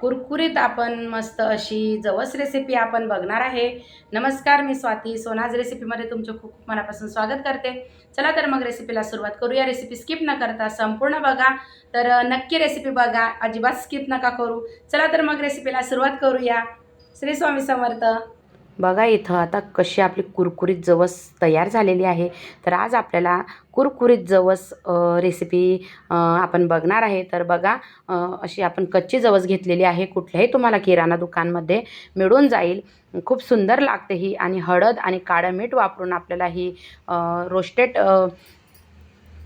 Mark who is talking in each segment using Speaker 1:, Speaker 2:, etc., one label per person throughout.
Speaker 1: कुरकुरीत आपण मस्त अशी जवस रेसिपी आपण बघणार आहे. नमस्कार मी स्वाती. सोनाज रेसिपीमध्ये तुमचं खूप खूप मनापासून स्वागत करते. चला तर मग रेसिपीला सुरुवात करूया. रेसिपी स्किप न करता संपूर्ण बघा. तर नक्की रेसिपी बघा. अजिबात स्किप नका करू. चला तर मग रेसिपीला सुरुवात करूया. श्री स्वामी समर्थ. बघा इथं आता कशी आपली कुरकुरीत जवस तयार झालेली आहे. तर आज आपल्याला कुरकुरीत जवस रेसिपी आपण बघणार आहे. तर बघा अशी आपण कच्ची जवस घेतलेली आहे. कुठल्याही तुम्हाला किराणा दुकानमध्ये मिळून जाईल. खूप सुंदर लागते ही. आणि हळद आणि काळं मीठ वापरून आपल्याला ही रोस्टेड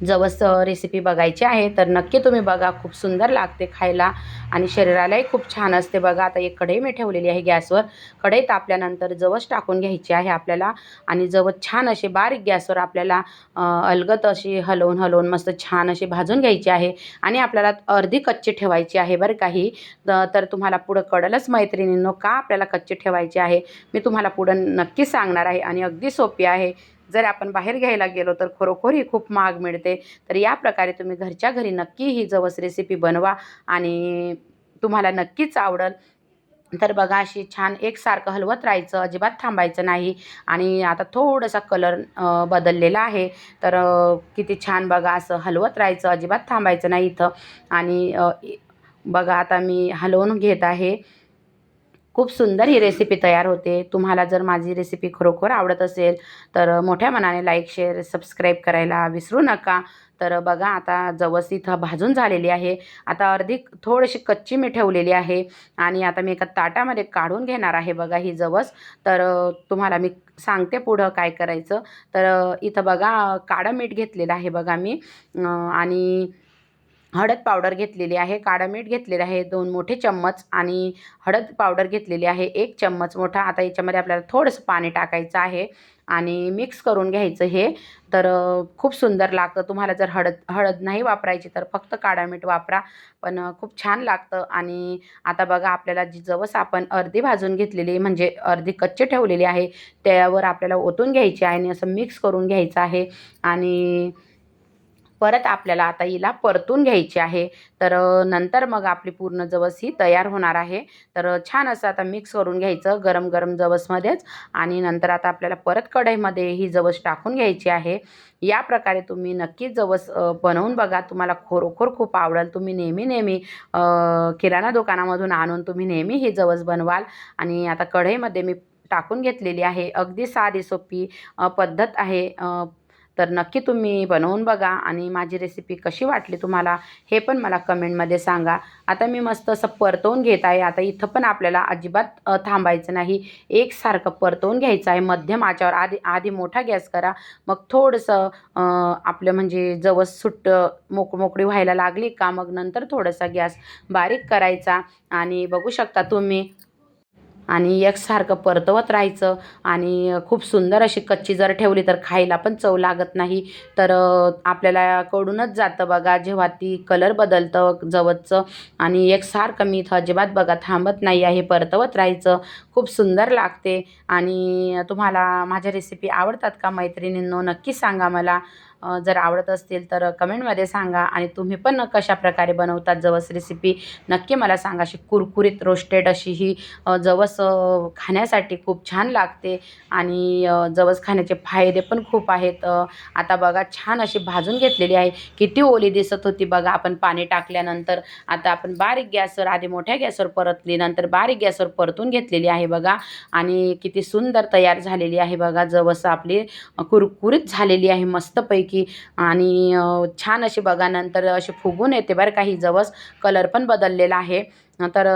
Speaker 1: जवस रेसिपी बघायची आहे तर नक्की तुम्ही बघा खूप सुंदर लागते खायला आणि शरीरालाही खूप छान असते बघा. आता एक कढई मी ठेवलेली आहे गॅसवर. कढई तापल्यानंतर जवस टाकून घ्यायची आहे आपल्याला आणि जवस छान असे बारीक गॅसवर आपल्याला अलगत अशी हलवून हलवून मस्त छान अशी भाजून घ्यायची आहे आणि आपल्याला अर्धी कच्ची ठेवायची आहे बरं काही तर तुम्हाला पुढं कळलंच मैत्रिणींनो का आपल्याला कच्ची ठेवायची आहे मी तुम्हाला पुढं नक्की सांगणार आहे आणि अगदी सोपी आहे. जर आपण बाहेर घ्यायला गेलो तर खरोखर ही खूप महाग मिळते. तर या प्रकारे तुम्ही घरच्या घरी नक्की ही जवस रेसिपी बनवा आणि तुम्हाला नक्कीच आवडेल. तर बघा अशी छान एकसारखं हलवत राहायचं अजिबात थांबायचं नाही. आणि आता थोडासा कलर बदललेला आहे. तर किती छान बघा असं हलवत राहायचं अजिबात थांबायचं नाही इथं. आणि बघा आता मी हलवून घेत आहे. खूप सुंदर ही रेसिपी तयार होते. तुम्हाला जर माझी रेसिपी खरोखर आवडत असेल तर मोठ्या मनाने लाईक शेअर सबस्क्राईब करायला विसरू नका. तर बघा आता जवस इथं भाजून झालेली आहे. आता अर्धी थोडीशी कच्ची मी ठेवलेली आहे आणि आता मी एका ताटामध्ये काढून घेणार आहे बघा ही जवस. तर तुम्हाला मी सांगते पुढं काय करायचं. तर इथं बघा काळं मीठ घेतलेलं आहे बघा मी. आणि हळद पावडर घेतलेली आहे काळं मीठ घेतलेलं आहे दोन मोठे चम्मच आणि हळद पावडर घेतलेली आहे एक चम्मच मोठा. आता याच्यामध्ये आपल्याला थोडंसं पाणी टाकायचं आहे आणि मिक्स करून घ्यायचं हे. तर खूप सुंदर लागतं. तुम्हाला जर हळद हळद नाही वापरायची तर फक्त काळा मीठ वापरा. पण खूप छान लागतं आणि आता बघा आपल्याला जी जवस आपण अर्धी भाजून घेतलेली म्हणजे अर्धी कच्चे ठेवलेली आहे त्यावर आपल्याला ओतून घ्यायची आहे आणि असं मिक्स करून घ्यायचं आहे. आणि परत आपल्याला आता हिला परतून घ्यायची आहे. तर नंतर मग आपली पूर्ण जवस ही तयार होणार आहे. तर छान असं आता मिक्स करून घ्यायचं गरम गरम जवसमध्येच. आणि नंतर आता आपल्याला परत कढईमध्ये ही जवस टाकून घ्यायची आहे. या प्रकारे तुम्ही नक्कीच जवस बनवून बघा. तुम्हाला खरोखर खूप आवडेल. तुम्ही नेहमी नेहमी किराणा दुकानामधून आणून तुम्ही नेहमी ही जवस बनवाल. आणि आता कढईमध्ये मी टाकून घेतलेली आहे. अगदी साधी सोपी पद्धत आहे. तर नक्की तुम्ही बनवून बघा आणि माझी रेसिपी कशी वाटली तुम्हाला हे पण मला कमेंटमध्ये सांगा. आता मी मस्त असं परतवून घेत आहे. आता इथं पण आपल्याला अजिबात थांबायचं नाही. एकसारखं परतवून घ्यायचं आहे. मध्यम आच्यावर आधी आधी मोठा गॅस करा. मग थोडंसं आपलं म्हणजे जवस सुट्ट मोक मोकळी व्हायला लागली का? मग नंतर थोडासा गॅस बारीक करायचा. आणि बघू शकता तुम्ही आणि एकसारखं परतवत राहायचं. आणि खूप सुंदर अशी कच्ची जर ठेवली तर खायला पण चव लागत नाही. तर आपल्याला कडूनच जातं बघा जेव्हा ती कलर बदलतं जवळचं. आणि एकसारखं मी इथं अजिबात बघा थांबत नाही आहे परतवत राहायचं. खूप सुंदर लागते. आणि तुम्हाला माझ्या रेसिपी आवडतात का मैत्रिणींनो नक्की सांगा मला. जर आवडत असतील तर कमेंटमध्ये सांगा आणि तुम्ही पण कशा प्रकारे बनवतात जवस रेसिपी नक्की मला सांगा अशी कुरकुरीत रोस्टेड अशी ही जवस खाण्यासाठी खूप छान लागते आणि जवस खाण्याचे फायदे पण खूप आहेत. आता बघा छान अशी भाजून घेतलेली आहे. किती ओली दिसत होती बघा आपण पाणी टाकल्यानंतर. आता आपण बारीक गॅसवर आधी मोठ्या गॅसवर परतली नंतर बारीक गॅसवर परतून घेतलेली आहे बघा. आणि किती सुंदर तयार झालेली आहे बघा जवस आपली कुरकुरीत झालेली आहे मस्तपैकी. आणि छान अशी बघा नंतर अशी फुगून येते बरं का. ही जवस कलर पण बदललेला आहे. तर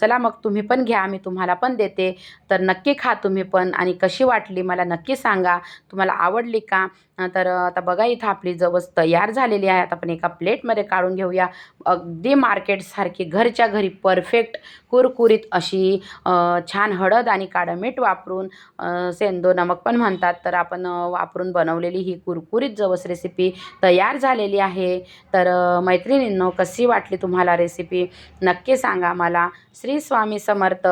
Speaker 1: चला मग तुम्ही पण घ्या मी तुम्हाला पण देते. तर नक्की खा तुम्ही पण आणि कशी वाटली मला नक्की सांगा. तुम्हाला आवडली का? तर आता बघा इथं आपली जवस तयार झालेली आहे. आता आपण एका प्लेटमध्ये काढून घेऊया. अगदी मार्केटसारखी घरच्या घरी परफेक्ट कुरकुरीत अशी छान हळद आणि काळं मीठ वापरून सेंदो नमक पण म्हणतात. तर आपण वापरून बनवलेली ही कुरकुरीत जवस रेसिपी तयार झालेली आहे. तर मैत्रिणींनो कशी वाटली तुम्हाला रेसिपी नक्की सांगा मला. श्री स्वामी समर्थ.